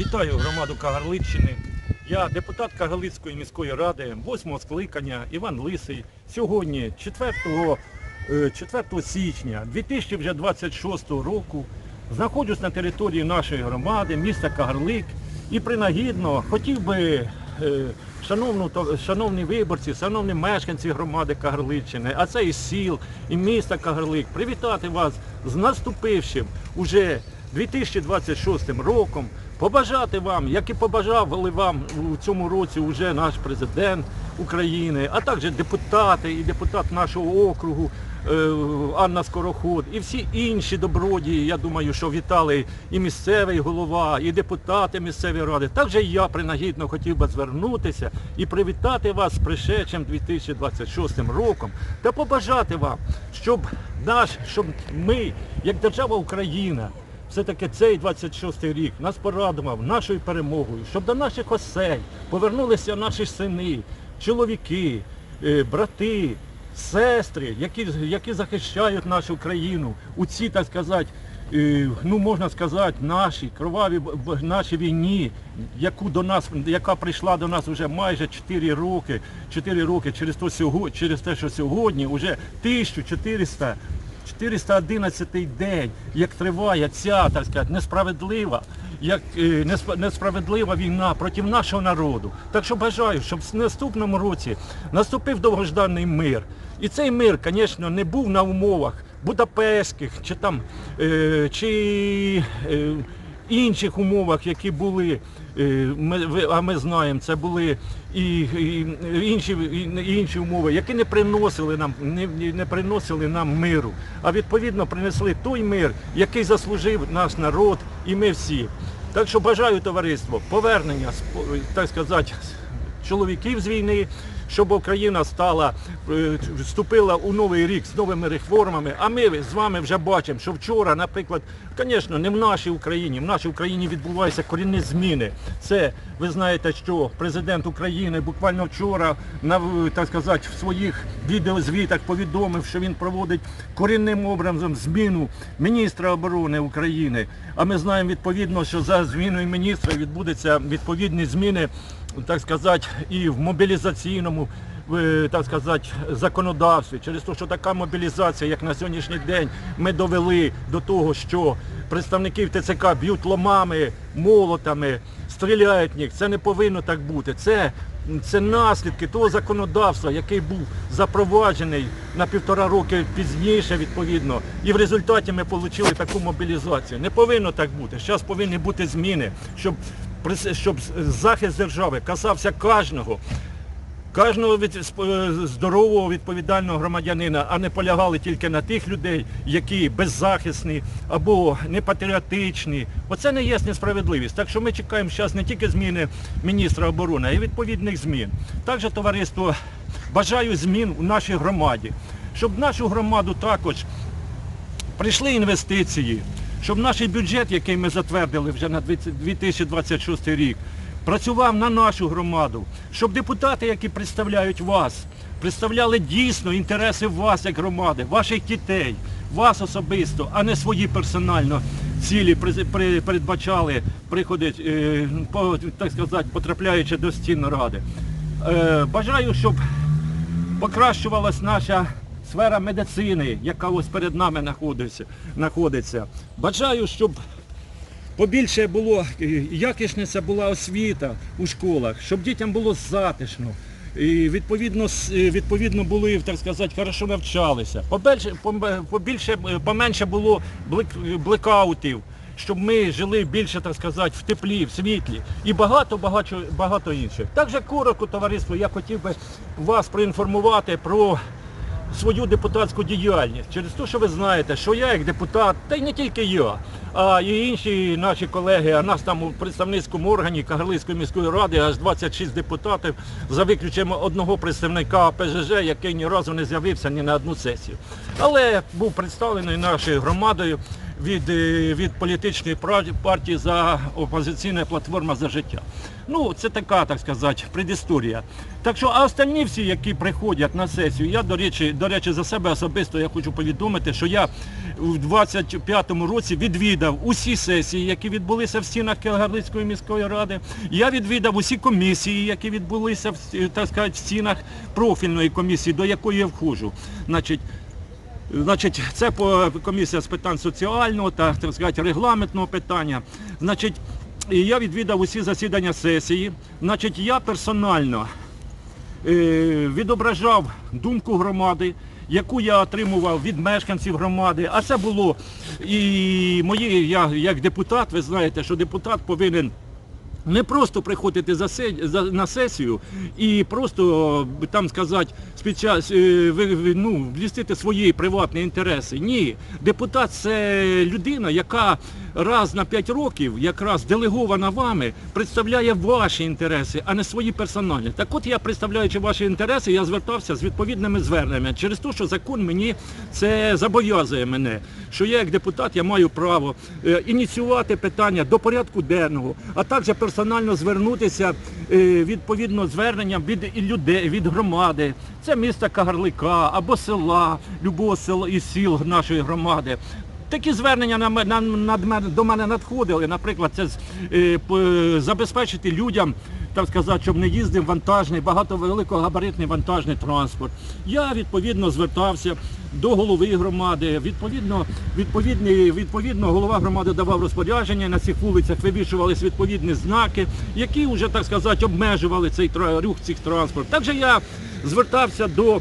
Вітаю громаду Кагарличчини. Я депутат Кагарлицької міської ради, 8 скликання Іван Лисий. Сьогодні, 4, е, 4 січня 2026 року, знаходжусь на території нашої громади, міста Кагарлик. І принагідно хотів би, е, шановну, шановні виборці, шановні мешканці громади Кагарличчини, а це і сіл, і міста Кагарлик, привітати вас з наступившим уже 2026 роком, побажати вам, як і побажали вам у цьому році уже наш президент України, а також депутати і депутат нашого округу е, Анна Скороход, і всі інші добродії, я думаю, що вітали і місцевий голова, і депутати місцевої ради. Також і я принагідно хотів би звернутися і привітати вас з пришедшим 2026 роком та побажати вам, щоб наш, щоб ми, як держава Україна, все-таки цей 26-й рік нас порадував нашою перемогою, щоб до наших осель повернулися наші сини, чоловіки, е, брати, сестри, які, які захищають нашу країну. У цій, так сказати, е, ну можна сказати, нашій б- нашій війні, яку до нас, яка прийшла до нас вже майже 4 роки, 4 роки через, то, через те, що сьогодні вже 1400 411 день, як триває ця, так сказати, несправедлива, як е, несправедлива війна проти нашого народу. Так що бажаю, щоб в наступному році наступив довгожданий мир. І цей мир, звісно, не був на умовах будапештських чи там е, чи е, інших умовах, які були, е, ми, а ми знаємо, це були і, і інші, і інші умови, які не приносили нам, не, не приносили нам миру, а відповідно принесли той мир, який заслужив наш народ і ми всі. Так що бажаю товариство повернення, так сказати, чоловіків з війни, щоб Україна стала, е, вступила у новий рік з новими реформами. А ми з вами вже бачимо, що вчора, наприклад, звісно, не в нашій Україні, в нашій Україні відбуваються корінні зміни. Це ви знаєте, що президент України буквально вчора на так сказати в своїх відеозвітах повідомив, що він проводить корінним образом зміну міністра оборони України. А ми знаємо відповідно, що за зміною міністра відбудуться відповідні зміни так сказати, і в мобілізаційному е, так сказати, законодавстві, через те, що така мобілізація, як на сьогоднішній день, ми довели до того, що представників ТЦК б'ють ломами, молотами, стріляють в них. Це не повинно так бути. Це, це наслідки того законодавства, який був запроваджений на півтора роки пізніше, відповідно. І в результаті ми отримали таку мобілізацію. Не повинно так бути. Зараз повинні бути зміни, щоб щоб захист держави касався кожного, кожного від, здорового відповідального громадянина, а не полягали тільки на тих людей, які беззахисні або непатріотичні. Оце не є несправедливість. Так що ми чекаємо зараз не тільки зміни міністра оборони, а й відповідних змін. Також товариство бажаю змін у нашій громаді, щоб в нашу громаду також прийшли інвестиції, щоб наш бюджет, який ми затвердили вже на 2026 рік, працював на нашу громаду, щоб депутати, які представляють вас, представляли дійсно інтереси вас як громади, ваших дітей, вас особисто, а не свої персонально цілі передбачали приходи, е, так сказати, потрапляючи до стін ради. Е, Бажаю, щоб покращувалась наша сфера медицини, яка ось перед нами знаходиться. Бажаю, щоб побільше було, е, якісниця була освіта у школах, щоб дітям було затишно. І відповідно, е, відповідно були, так сказати, хорошо навчалися. Побільше, побільше, е, поменше було блик, блекаутів, щоб ми жили більше, так сказати, в теплі, в світлі і багато, багато, багато інших. Також коротко, товариство, я хотів би вас проінформувати про свою депутатську діяльність через те, що ви знаєте, що я як депутат, та й не тільки я, а і інші наші колеги, а нас там у представницькому органі Кагарлицької міської ради аж 26 депутатів, за виключенням одного представника ПЖЖ, який ні разу не з'явився ні на одну сесію. Але був представлений нашою громадою від, е, від політичної партії за опозиційна платформа за життя. Ну, це така, так сказати, предісторія. Так що, а останні всі, які приходять на сесію, я, до речі, до речі, за себе особисто я хочу повідомити, що я у 25-му році відвідав усі сесії, які відбулися в стінах Келгарлицької міської ради. Я відвідав усі комісії, які відбулися в, так сказати, в стінах профільної комісії, до якої я входжу. Значить, Значить, це комісія з питань соціального та так сказати, регламентного питання. Значить, я відвідав усі засідання сесії. Значить, я персонально е, відображав думку громади, яку я отримував від мешканців громади. А це було і мої, я як депутат, ви знаєте, що депутат повинен не просто приходити за, за, на сесію і просто е, там сказати е, ви- ну, влістити свої приватні інтереси. Ні, депутат це людина, яка раз на 5 років, якраз делегована вами, представляє ваші інтереси, а не свої персональні. Так от я, представляючи ваші інтереси, я звертався з відповідними зверненнями через те, що закон мені це зобов'язує мене, що я як депутат я маю право е, ініціювати питання до порядку денного, а також персонально звернутися е, відповідно зверненням від людей, від громади. Це міста Кагарлика або села, любого села і сіл нашої громади. Такі звернення на, ме- на, до мене надходили. Наприклад, це е, п- забезпечити людям, так сказати, щоб не їздив вантажний, багатовеликогабаритний вантажний транспорт. Я відповідно звертався до голови громади. Відповідно, відповідні, відповідно, голова громади давав розпорядження. На цих вулицях вивішувалися відповідні знаки, які вже, так сказати, обмежували цей рух цих транспортів. Також я звертався до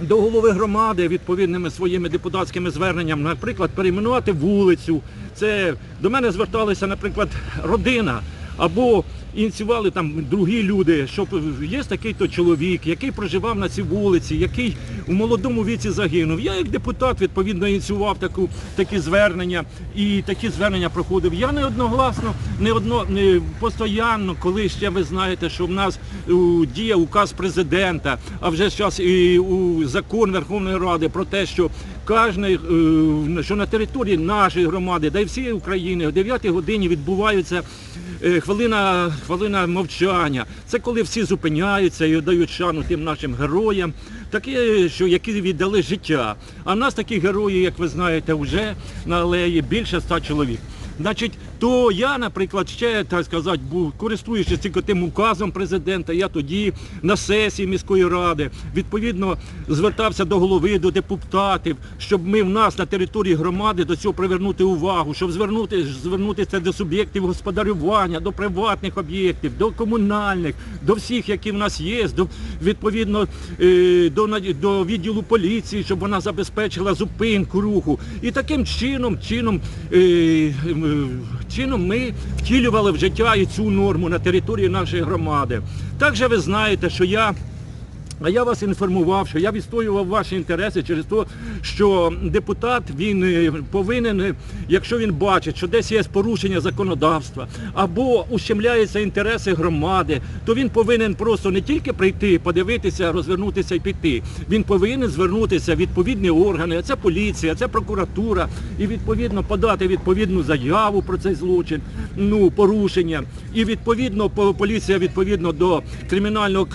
до голови громади відповідними своїми депутатськими зверненнями, наприклад, перейменувати вулицю. Це до мене зверталася, наприклад, родина або ініціювали там другі люди, що є такий-то чоловік, який проживав на цій вулиці, який у молодому віці загинув. Я як депутат відповідно ініціював таку, такі звернення і такі звернення проходив. Я не одногласно, не одно не постійно, коли ще ви знаєте, що в нас у, діє указ президента, а вже зараз і у закон Верховної Ради про те, що кожний, е, що на території нашої громади, да й всієї України о 9 годині відбуваються е, хвилина, хвилина мовчання. Це коли всі зупиняються і дають шану тим нашим героям, такі, що які віддали життя. А нас такі герої, як ви знаєте, вже на алеї більше ста чоловік. Значить, то я, наприклад, ще так сказати, був користуючись тільки тим указом президента, я тоді на сесії міської ради відповідно звертався до голови, до депутатів, щоб ми в нас на території громади до цього привернути увагу, щоб звернути, звернутися до суб'єктів господарювання, до приватних об'єктів, до комунальних, до всіх, які в нас є, до відповідно е, до, до відділу поліції, щоб вона забезпечила зупинку руху. І таким чином, чином, е, чином ми втілювали в життя і цю норму на території нашої громади. Також ви знаєте, що я а я вас інформував, що я відстоював ваші інтереси через те, що депутат він е, повинен, е, якщо він бачить, що десь є порушення законодавства або ущемляються інтереси громади, то він повинен просто не тільки прийти, подивитися, розвернутися і піти. Він повинен звернутися в відповідні органи, це поліція, це прокуратура, і відповідно подати відповідну заяву про цей злочин, ну порушення. І відповідно поліція відповідно до кримінального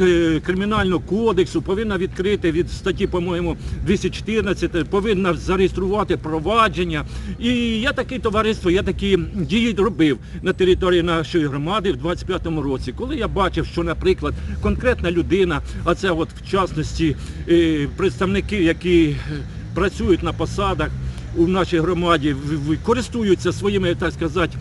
кримінального кодексу повинна відкрити від статті, по-моєму, 214, повинна зареєструвати провадження. І я таке товариство, я такі дії робив на території нашої громади в 25-му році, коли я бачив, що, наприклад, конкретна людина, а це от в частності е, представники, які е, працюють на посадах у нашій громаді, користуються своїми, так сказати,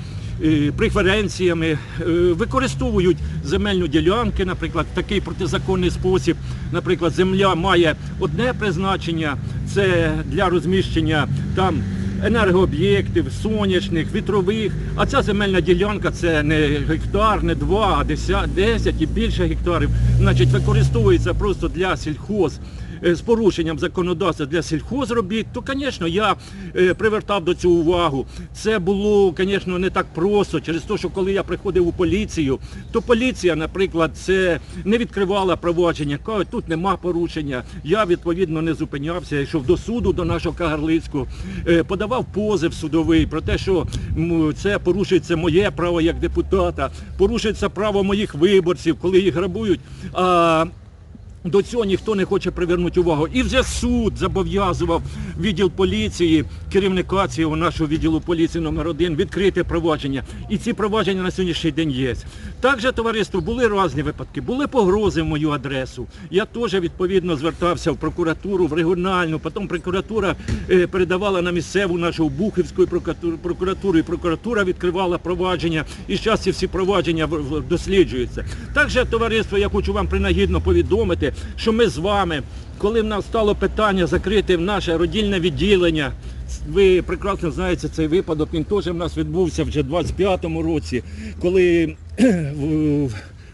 преференціями, е, використовують земельну ділянки, наприклад, в такий протизаконний спосіб. Наприклад, земля має одне призначення, це для розміщення там енергооб'єктів, сонячних, вітрових, а ця земельна ділянка це не гектар, не два, а 10, 10 і більше гектарів. Значить, використовується просто для сільхоз е, з порушенням законодавства для сільхозробіт, то, звісно, я е, привертав до цього увагу. Це було, звісно, не так просто, через те, що коли я приходив у поліцію, то поліція, наприклад, це не відкривала провадження, кажуть, тут нема порушення. Я відповідно не зупинявся, йшов до суду, до нашого Кагарлицького, е, подавав позив судовий про те, що це порушується моє право як депутата, порушується право моїх виборців, коли їх грабують. До цього ніхто не хоче привернути увагу. І вже суд зобов'язував відділ поліції, керівника цього нашого відділу поліції номер 1 відкрити провадження. І ці провадження на сьогоднішній день є. Також, товариство, були різні випадки, були погрози в мою адресу. Я теж відповідно звертався в прокуратуру, в регіональну, потім прокуратура е, передавала на місцеву нашу Бухівську прокуратуру, і прокуратура відкривала провадження. І зараз ці всі провадження досліджуються. Також, товариство, я хочу вам принагідно повідомити, що ми з вами, коли в нас стало питання закрити наше родільне відділення, ви прекрасно знаєте цей випадок, він теж в нас відбувся вже в 25-му році, коли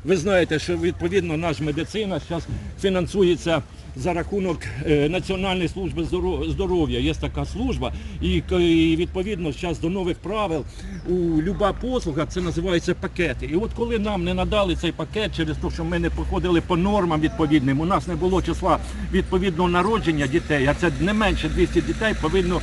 ви знаєте, що відповідно наша медицина зараз фінансується за рахунок е, Національної служби здоров'я. Є така служба, і, відповідно зараз до нових правил у люба послуга це називається пакети. І от коли нам не надали цей пакет через те, що ми не походили по нормам відповідним, у нас не було числа відповідного народження дітей, а це не менше 200 дітей повинно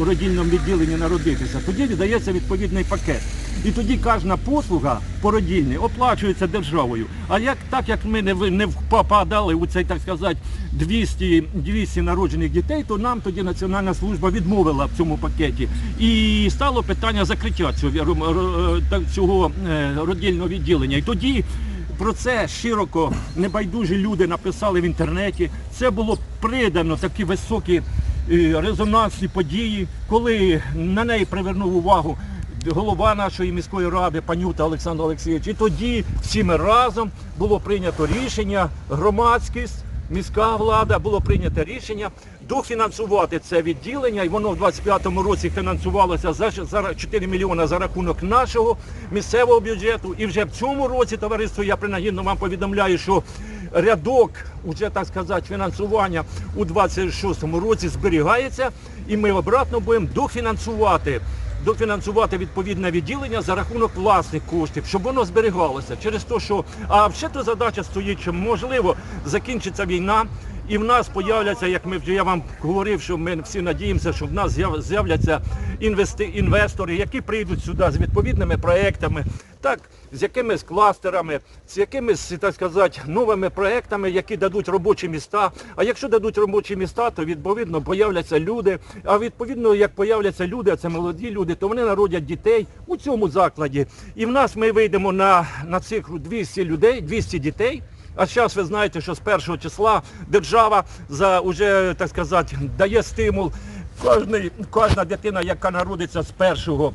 у родільному відділенні народитися. Тоді віддається відповідний пакет. І тоді кожна послуга породільна оплачується державою. А як так як ми не не попадали у цей, так сказати, 200, 200 народжених дітей, то нам тоді Національна служба відмовила в цьому пакеті. І стало питання закриття цього, ром- цього е, родільного відділення. І тоді про це широко небайдужі люди написали в інтернеті. Це було придано такі високі е, резонансні події, коли на неї привернув увагу голова нашої міської ради Панюта Олександр Олексійович. І тоді всі ми разом було прийнято рішення, громадськість, міська влада, було прийнято рішення дофінансувати це відділення, і воно в 25-му році фінансувалося за за 4 мільйони за рахунок нашого місцевого бюджету. І вже в цьому році, товариство, я принагідно вам повідомляю, що рядок, уже так сказати, фінансування у 26-му році зберігається, і ми обратно будемо дофінансувати дофінансувати відповідне відділення за рахунок власних коштів, щоб воно зберігалося. Через те, що а ще то задача стоїть, що можливо закінчиться війна. І в нас появляться, як ми я вам говорив, що ми всі надіємося, що в нас з'являться інвести, інвестори, які прийдуть сюди з відповідними проектами, так, з якимись кластерами, з якимись, так сказати, новими проектами, які дадуть робочі міста. А якщо дадуть робочі міста, то відповідно появляться люди. А відповідно, як появляться люди, а це молоді люди, то вони народять дітей у цьому закладі. І в нас ми вийдемо на, на цифру 200 людей, 200 дітей. А зараз ви знаєте, що з першого числа держава за уже так сказати дає стимул. Кожний, кожна дитина, яка народиться з першого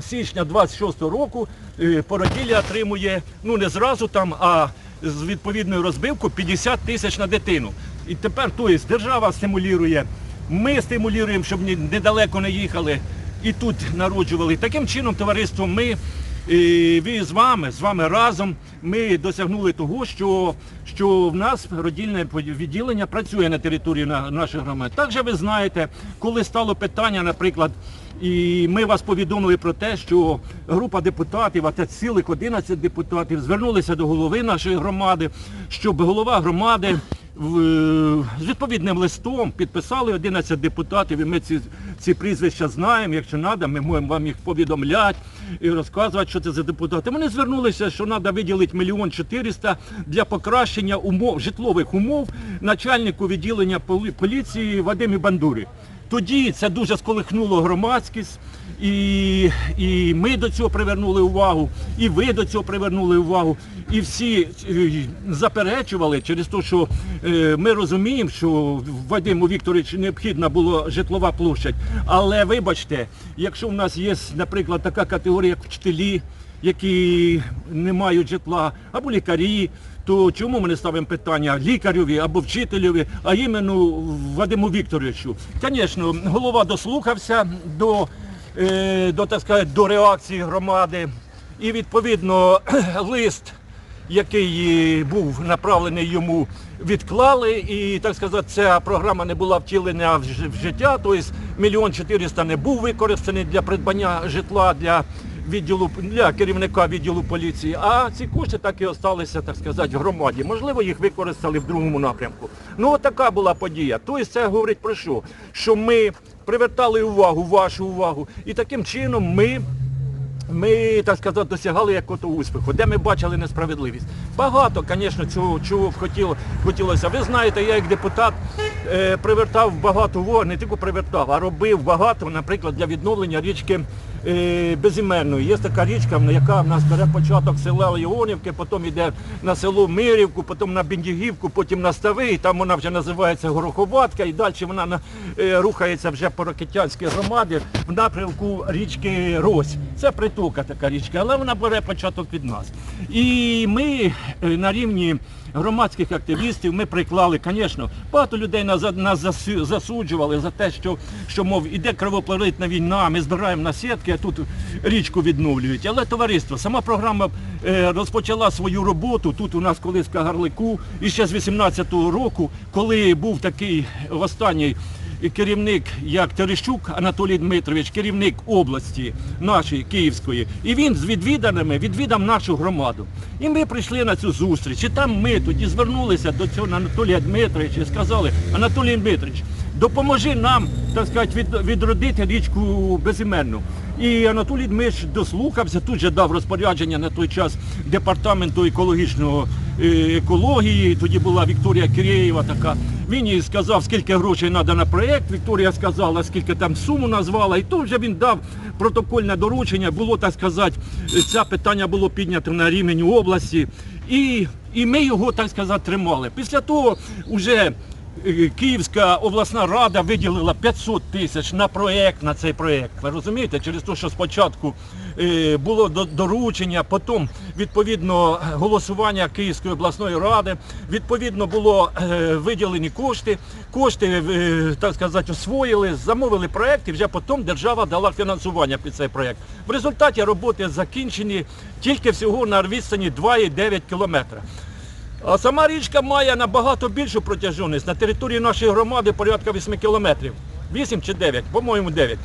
січня 26 року, е, породілля отримує ну не зразу там, а з відповідною розбивкою 50 тисяч на дитину. І тепер тобто, держава стимулює, ми стимулюємо, щоб недалеко не їхали і тут народжували. Таким чином, товариство, ми і ви з вами, з вами разом ми досягнули того, що, що в нас родільне відділення працює на території на, наших громад. Також ви знаєте, коли стало питання, наприклад, і ми вас повідомили про те, що група депутатів, а це цілих 11 депутатів, звернулися до голови нашої громади, щоб голова громади з відповідним листом підписали 11 депутатів, і ми ці, ці прізвища знаємо. Якщо треба, ми можемо вам їх повідомляти і розказувати, що це за депутати. Вони звернулися, що треба виділити мільйон 400 для покращення умов, житлових умов начальнику відділення поліції Вадимі Бандурі. Тоді це дуже сколихнуло громадськість, і, і ми до цього привернули увагу, і ви до цього привернули увагу. І всі е, заперечували через те, що е, ми розуміємо, що Вадиму Вікторовичу необхідна була житлова площадь. Але вибачте, якщо в нас є, наприклад, така категорія, як вчителі, які не мають житла, або лікарі, то чому ми не ставимо питання лікареві або вчителеві, а іменно Вадиму Вікторовичу? Звісно, голова дослухався до, е, до, так сказати, до реакції громади і відповідно лист який був направлений йому, відклали. І так сказати, ця програма не була втілена в життя. Тобто мільйон чотириста не був використаний для придбання житла для відділу для керівника відділу поліції. А ці кошти так і залишилися, так сказати, в громаді. Можливо, їх використали в другому напрямку. Ну, от така була подія. Тобто це говорить про що? Що ми привертали увагу, вашу увагу, і таким чином ми ми, так сказати, досягали якого успіху, де ми бачили несправедливість. Багато, звісно, цього чого хотіло, хотілося. Ви знаєте, я як депутат е, привертав багато уваги, не тільки привертав, а робив багато, наприклад, для відновлення річки Безіменної. Є така річка, яка в нас бере початок села Іонівки, потім йде на село Мирівку, потім на Бендігівку, потім на Стави, там вона вже називається Гороховатка, і далі вона е, рухається вже по Рокитянській громаді в напрямку річки Рось. Це притока така річка, але вона бере початок від нас. І ми е, на рівні громадських активістів ми приклали, звісно, багато людей нас, нас засуджували за те, що, що мов, іде кровопролитна війна, ми збираємо на сітки, а тут річку відновлюють. Але товариство, сама програма е, розпочала свою роботу тут у нас колись в Кагарлику, і ще з 18-го року, коли був такий останній керівник, як Терещук Анатолій Дмитрович, керівник області нашої Київської, і він з відвіданими відвідав нашу громаду. І ми прийшли на цю зустріч. І там ми тоді звернулися до цього Анатолія Дмитровича і сказали, Анатолій Дмитрович, допоможи нам, так сказати, відродити річку безіменну. І Анатолій Дмитрович дослухався, тут же дав розпорядження на той час департаменту екологічного е, екології. Тоді була Вікторія Кирєєва така. Він їй сказав, скільки грошей треба на проєкт. Вікторія сказала, скільки там суму назвала. І то вже він дав протокольне доручення. Було, так сказати, це питання було піднято на рівень області. І, і ми його, так сказати, тримали. Після того вже Київська обласна рада виділила 500 тисяч на проєкт, на цей проєкт. Ви розумієте, через те, що спочатку е, було доручення, потім відповідно голосування Київської обласної ради, відповідно було е, виділені кошти, кошти, е, так сказати, освоїли, замовили проєкт і вже потім держава дала фінансування під цей проєкт. В результаті роботи закінчені тільки всього на відстані 2,9 кілометра. А сама річка має набагато більшу протяжність. На території нашої громади порядка 8 кілометрів. 8 чи 9, по-моєму 9.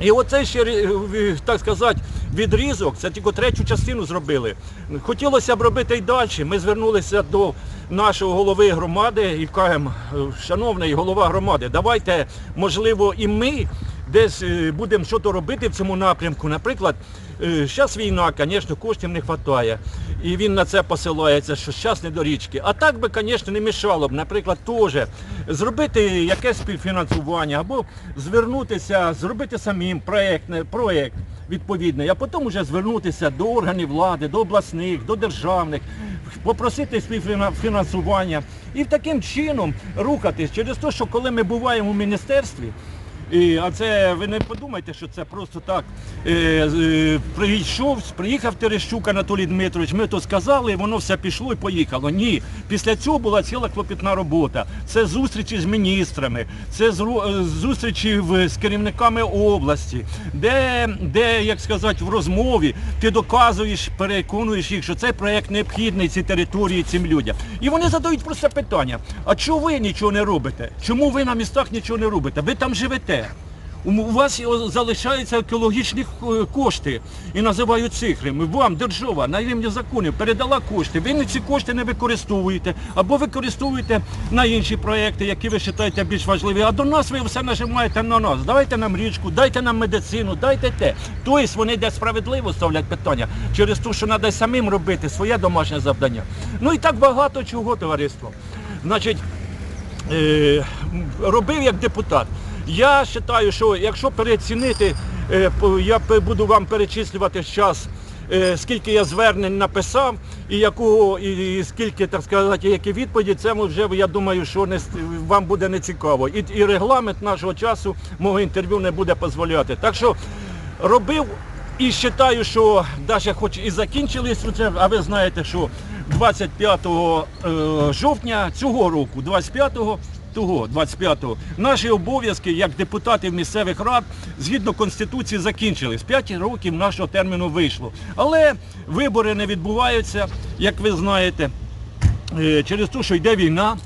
І оцей ще, е, так сказати, відрізок, це тільки третю частину зробили. Хотілося б робити і далі. Ми звернулися до нашого голови громади і кажемо, е, шановний голова громади, давайте, можливо, і ми десь е, будемо щось робити в цьому напрямку. Наприклад, зараз війна, звісно, коштів не вистачає. І він на це посилається, що зараз не до річки. А так би, звісно, не мішало б, наприклад, теж зробити якесь співфінансування або звернутися, зробити самим проєктне, проєкт відповідний, а потім вже звернутися до органів влади, до обласних, до державних, попросити співфінансування і таким чином рухатись через те, що коли ми буваємо в міністерстві, а це ви не подумайте, що це просто так. Е, е, прийшов, приїхав Терещук Анатолій Дмитрович, ми то сказали, і воно все пішло і поїхало. Ні. Після цього була ціла клопітна робота. Це зустрічі з міністрами, це е, зустрічі з керівниками області, де, де, як сказати, в розмові ти доказуєш, переконуєш їх, що цей проєкт необхідний цій території, цим людям. І вони задають просто питання: а чому ви нічого не робите? Чому ви на містах нічого не робите? Ви там живете. У у вас залишаються екологічні е, кошти і називають цифрами. Вам держава на рівні законів передала кошти. Ви ці кошти не використовуєте або використовуєте на інші проекти, які ви вважаєте більш важливі. А до нас ви все нажимаєте на нас. Давайте нам річку, дайте нам медицину, дайте те. Тобто вони де справедливо ставлять питання через те, що треба самим робити своє домашнє завдання. Ну і так багато чого, товариство. Значить, е, робив як депутат. Я вважаю, що якщо переоцінити, е, я буду вам перечислювати зараз, е, скільки я звернень написав і якого, і, скільки, так сказати, які відповіді, це вже, я думаю, що не, вам буде не цікаво. І, і регламент нашого часу мого інтерв'ю не буде дозволяти. Так що робив і вважаю, що навіть хоч і закінчились, а ви знаєте, що 25 е, жовтня цього року, 25-го, того, 25-го, наші обов'язки як депутатів місцевих рад згідно Конституції закінчились. П'ять років нашого терміну вийшло. Але вибори не відбуваються, як ви знаєте, е, через те, що йде війна.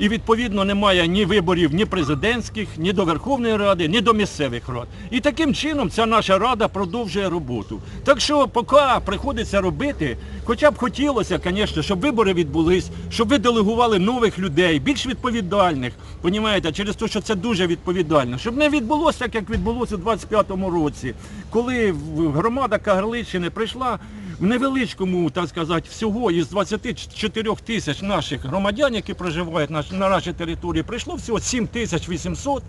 І відповідно немає ні виборів ні президентських, ні до Верховної Ради, ні до місцевих рад. І таким чином ця наша рада продовжує роботу. Так що поки приходиться робити, хоча б хотілося, звісно, щоб вибори відбулись, щоб ви делегували нових людей, більш відповідальних, понімаєте, через те, що це дуже відповідально, щоб не відбулося так, як відбулося у 25-му році, коли громада Кагарличини прийшла невеличкому, так сказати, всього із 24 тисяч наших громадян, які проживають на, на нашій території, прийшло всього 7 тисяч 800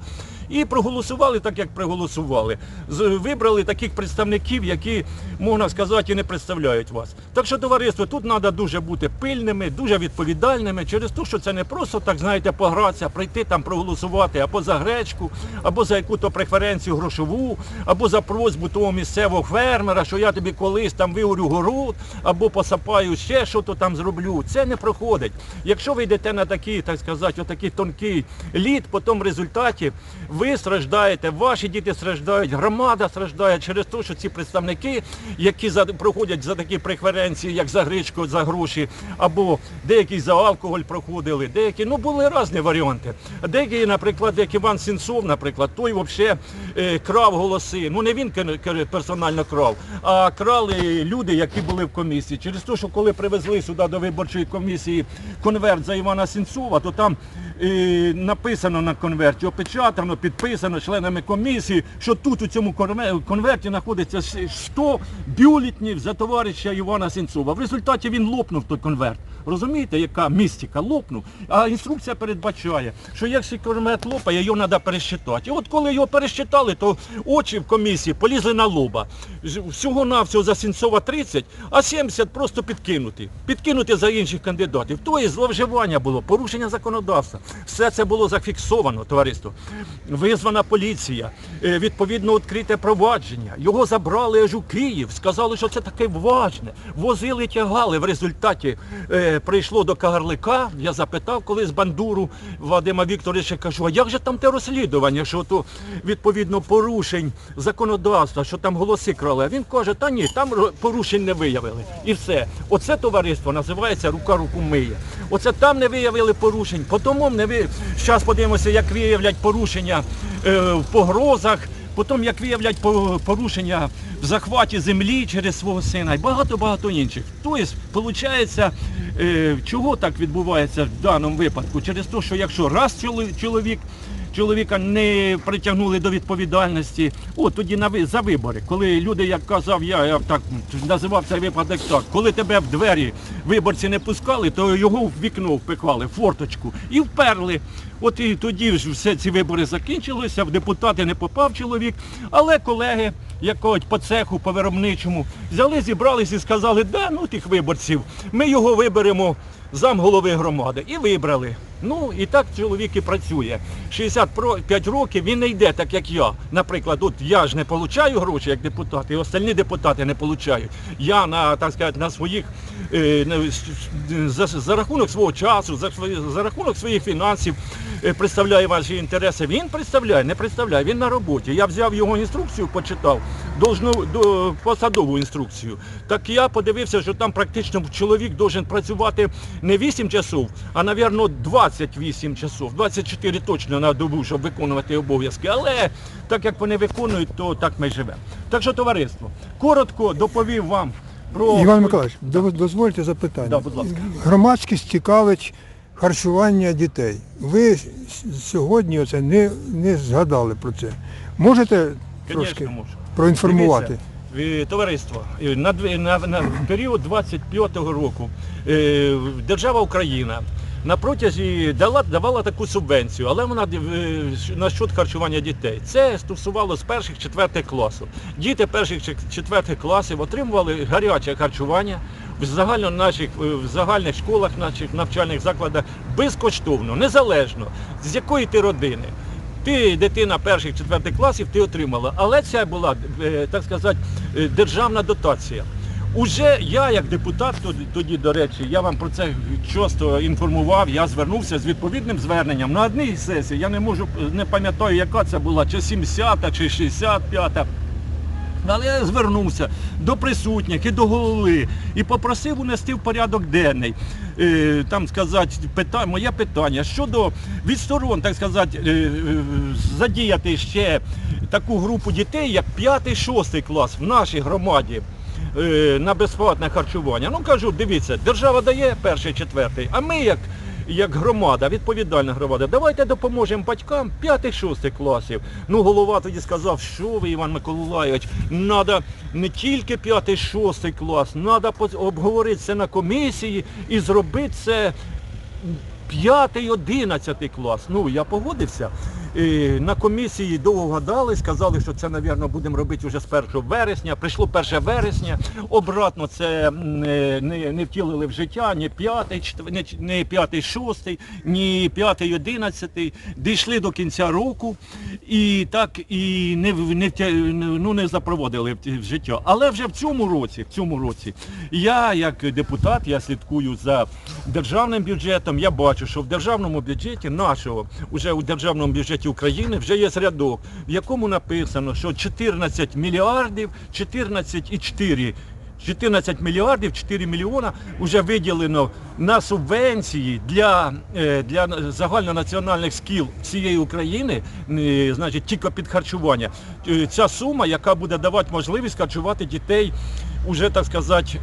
і проголосували так, як проголосували. Вибрали таких представників, які, можна сказати, і не представляють вас. Так що, товариство, тут треба дуже бути пильними, дуже відповідальними, через те, що це не просто, так знаєте, погратися, прийти там проголосувати або за гречку, або за яку-то преференцію грошову, або за просьбу того місцевого фермера, що я тобі колись там виорю город, або посапаю ще що то там зроблю. Це не проходить. Якщо ви йдете на такий, так сказати, отакий тонкий лід, потім в результаті ви страждаєте, ваші діти страждають, громада страждає через те, що ці представники, які за, проходять за такі преференції, як за гречку, за гроші, або деякі за алкоголь проходили, деякі, ну були різні варіанти. Деякі, наприклад, як Іван Сінцов, наприклад, той взагалі е, крав голоси. Ну не він персонально крав, а крали люди, які були в комісії. Через те, що коли привезли сюди до виборчої комісії конверт за Івана Сінцова, то там е, написано на конверті, опечатано, підписано членами комісії, що тут у цьому конверті знаходиться 100 бюлетнів за товариша Івана Сінцова. В результаті він лопнув той конверт. Розумієте, яка містика лопнув? А інструкція передбачає, що якщо конверт лопає, його треба пересчитати. І от коли його пересчитали, то очі в комісії полізли на лоба. Всього навсього за Сінцова 30, а 70 просто підкинути. Підкинути за інших кандидатів. То є зловживання було, порушення законодавства. Все це було зафіксовано, товариство. Визвана поліція, е, відповідно відкрите провадження. Його забрали аж у Київ, сказали, що це таке важне. Возили, тягали. В результаті е, прийшло до Кагарлика. Я запитав колись бандуру Вадима Вікторовича, кажу, а як же там те розслідування, що то відповідно порушень законодавства, що там голоси крали. А він каже, та ні, там порушень не виявили. І все. Оце товариство називається рука руку миє. Оце там не виявили порушень, потім не ви. Зараз подивимося, як виявлять порушення е, в погрозах. Потім, як виявлять порушення в захваті землі через свого сина і багато-багато інших. Тобто, виходить, е, чого так відбувається в даному випадку? Через те, що якщо раз чоловік чоловіка не притягнули до відповідальності, от тоді на за вибори, коли люди, як казав я, я так називав цей випадок так, коли тебе в двері виборці не пускали, то його в вікно впихали, в форточку, і вперли. От і тоді ж все ці вибори закінчилися, в депутати не попав чоловік, але колеги, якогось по цеху, по виробничому, взяли, зібрались і сказали, да, ну тих виборців, ми його виберемо зам голови громади. І вибрали. Ну і так чоловік і працює. 65 років він не йде так, як я. Наприклад, от я ж не получаю гроші як депутат, і остальні депутати не получають. Я на так сказати, на своїх е, на- с- за, за рахунок свого часу, за, за рахунок своїх фінансів е, представляє ваші інтереси. Він представляє, не представляє, він на роботі. Я взяв його інструкцію, почитав, должну, до, посадову інструкцію. Так я подивився, що там практично чоловік должен працювати не 8 часов, а, навірно, 28 часов, 24 точно на добу, щоб виконувати обов'язки. Але так як вони виконують, то так ми живемо. Так що, товариство, коротко доповів вам про... Іван Миколаївич, до- дозвольте запитання. Да, будь ласка. Громадськість цікавить харчування дітей. Ви сьогодні оце не, не згадали про це. Можете трошки Конечно, можу. проінформувати? Е, Товариство, е, на, дві- на, на період 25-го року е, держава Україна на протязі дала, давала таку субвенцію, але вона е, на счет харчування дітей. Це стосувало з перших четвертих класів. Діти перших чет- четвертих класів отримували гаряче харчування в загально наших е, в загальних школах, наших навчальних закладах безкоштовно, незалежно з якої ти родини. Ти дитина перших четвертих класів ти отримала, але це була, е, так сказати, е, державна дотація. Уже я, як депутат, тоді- до речі, я вам про це часто інформував, я звернувся з відповідним зверненням на одній сесії, я не можу, не пам'ятаю, яка це була, чи 70-та, чи 65-та. Але я звернувся до присутніх і до голови і попросив унести в порядок денний. Е, там сказати, пита, моє питання щодо відсторон, так сказати, е, е, задіяти ще таку групу дітей, як 5-6 клас в нашій громаді. На безплатне харчування. Ну кажу, дивіться, держава дає перший, четвертий, а ми як як громада, відповідальна громада, давайте допоможемо батькам 5-6 класів. Ну, голова тоді сказав, що ви, Іван Миколаївич, треба не тільки 5-6 клас, треба обговорити це на комісії і зробити це 5-11 клас. Ну, я погодився. Е, На комісії довго гадали, сказали, що це, мабуть, будемо робити вже з 1 вересня. Прийшло 1 вересня, обратно це не, не, втілили в життя, ні 5, не, не 5, 6, ні 5, 11. Дійшли до кінця року і так і не, не, ну, не запроводили в, життя. Але вже в цьому році, в цьому році, я як депутат, я слідкую за державним бюджетом, я бачу, що в державному бюджеті нашого, уже у державному бюджеті України вже є рядок, в якому написано, що 14 мільярдів, 14,4 14 мільярдів 4 мільйона вже виділено на субвенції для, е, для загальнонаціональних скіл всієї України, е, значить, тільки під харчування. Е, Ця сума, яка буде давати можливість харчувати дітей уже, так сказати,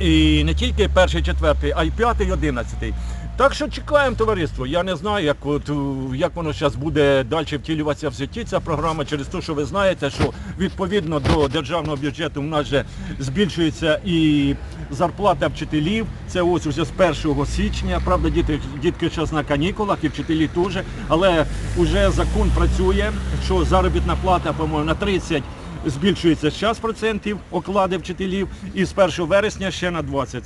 і не тільки перший, четвертий, а й п'ятий, одинадцятий. Так що чекаємо товариство. Я не знаю, як, от, як воно зараз буде далі втілюватися в житті ця програма, через те, що ви знаєте, що відповідно до державного бюджету в нас же збільшується і зарплата вчителів. Це ось уже з 1 січня. Правда, діти, дітки зараз на канікулах і вчителі теж. Але вже закон працює, що заробітна плата, по-моєму, на 30 збільшується зараз процентів оклади вчителів і з 1 вересня ще на 20.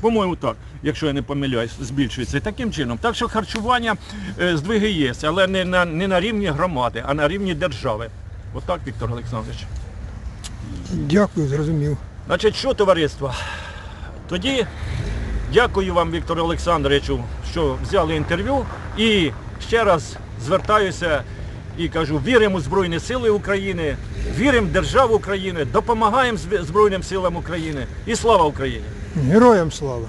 По-моєму, так, якщо я не помиляюсь, збільшується. І таким чином. Так що харчування е, здвиги є, але не на, не на рівні громади, а на рівні держави. Отак, Віктор Олександрович. Дякую, зрозумів. Значить, що товариство? Тоді дякую вам, Віктору Олександровичу, що взяли інтерв'ю. І ще раз звертаюся і кажу, віримо у Збройні Сили України, віримо в державу України, допомагаємо Збройним силам України і слава Україні! Героям слава!